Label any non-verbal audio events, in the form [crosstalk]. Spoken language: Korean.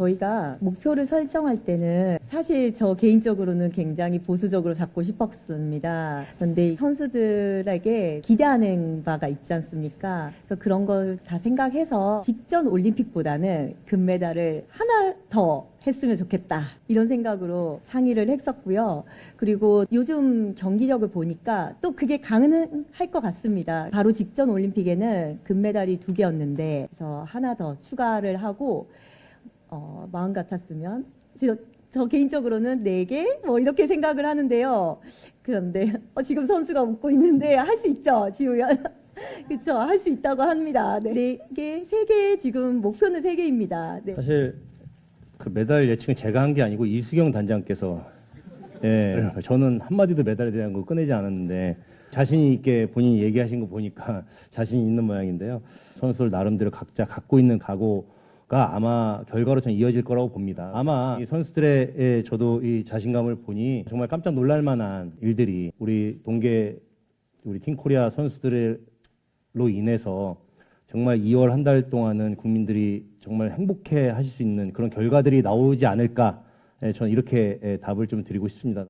저희가 목표를 설정할 때는 사실 저 개인적으로는 굉장히 보수적으로 잡고 싶었습니다. 그런데 이 선수들에게 기대하는 바가 있지 않습니까? 그래서 그런 걸 다 생각해서 직전 올림픽보다는 금메달을 하나 더 했으면 좋겠다. 이런 생각으로 상의를 했었고요. 그리고 요즘 경기력을 보니까 또 그게 가능할 것 같습니다. 바로 직전 올림픽에는 금메달이 두 개였는데, 그래서 하나 더 추가를 하고, 어, 마음 같았으면, 저, 저 개인적으로는 네 개? 뭐 이렇게 생각을 하는데요. 그런데, 어, 지금 선수가 웃고 있는데, 할 수 있죠, 지우연. [laughs] 그쵸, 할수 있다고 합니다. 네. 네 개, 세 개, 지금 목표는 세 개입니다. 네. 사실 그 메달 예측은 제가 한 게 아니고 이수경 단장께서 예, 저는 한마디도 메달에 대한 거 꺼내지 않았는데 자신 있게 본인이 얘기하신 거 보니까 [laughs] 자신 있는 모양인데요. 선수들 나름대로 각자 갖고 있는 각오 가 아마 결과로 전 이어질 거라고 봅니다. 아마 이 선수들의 예, 저도 이 자신감을 보니 정말 깜짝 놀랄 만한 일들이 우리 동계 우리 팀 코리아 선수들로 인해서 정말 2월 한 달 동안은 국민들이 정말 행복해 하실 수 있는 그런 결과들이 나오지 않을까 예, 저는 이렇게 예, 답을 좀 드리고 싶습니다.